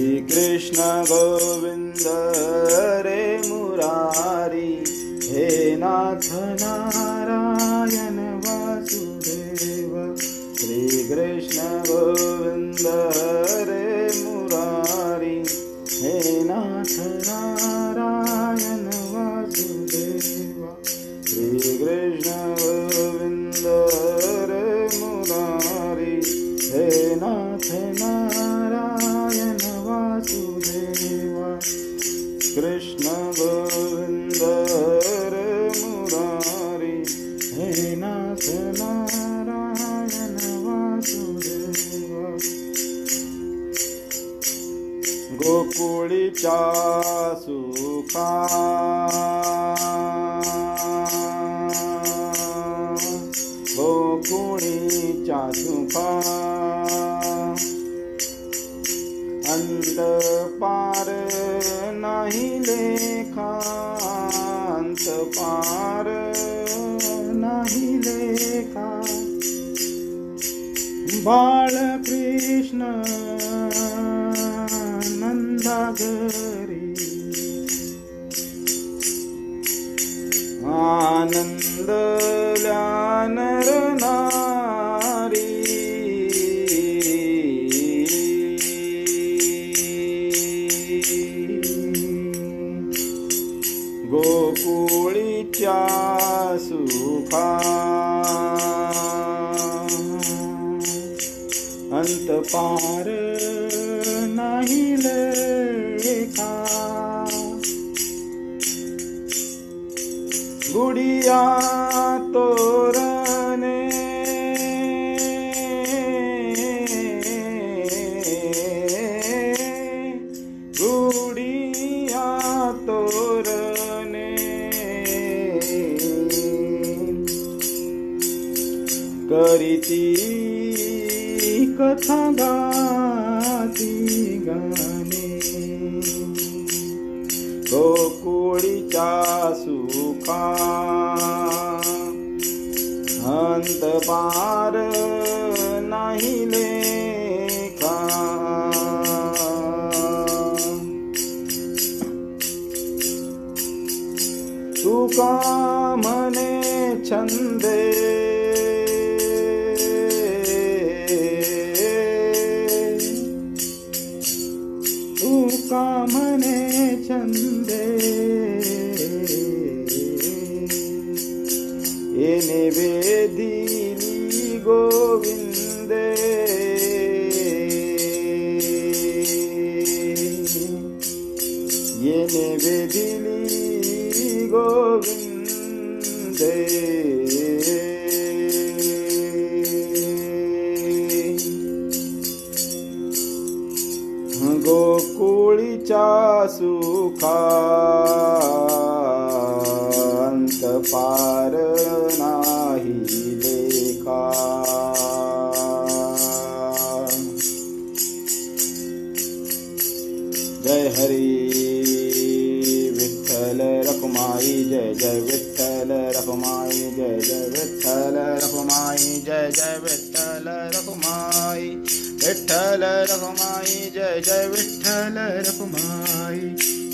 कृष्ण गोविन्द रे मुरारी हे नाथ नारायण वासुदेव। श्रीकृष्ण गोविन्द रे मुरारी हे नाथ नारायण वासुदेव। श्रीकृष्ण गोकुळीच्या सुखा गोकुळीच्या सुखा अंत पार नाही लेखा अंत पार नाही लेखा बाळकृष्ण आनंद ल्यानर नारी गोकुळीच्या सुखा। अंत ગુડિયા તોરને ગુડિયા તોરને કરીતી કથા ગાતી ગાને. गोकुळीच्या सुखा अंत पार नाही लेखा तुका म्हणे छंदे तुका ಚಂದೆ ಏನೆ ವೇದೀನಿ ಗೋವಿಂದೆ ಏನೆ ವೇದಿಲಿ ಗೋವಿಂದೇ सुखांत पार नाही लेखा. जय हरी विठ्ठल रखुमाई जय जय विठ्ठल रखुमाई जय जय विठ्ठल रखुमाई जय जय विठ्ठल रखुमाई. विठ्ठल रखुमाई जय जय विठ्ठल रखुमाई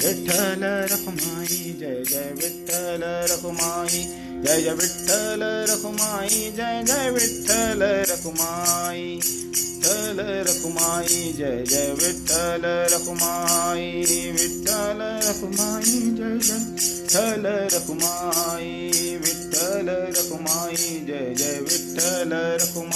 विठ्ठल रखुमाई जय जय विठ्ठल रखुमाई जय जय विठ्ठल रखुमाई जय जय विठ्ठल रखुमाई विठ्ठल रखुमाई जय जय विठ्ठल रखुमाई विठ्ठल रखुमाई जय जय विठ्ठल रखुमाई विठ्ठल रखुमाई जय जय विठ्ठल रखुमाई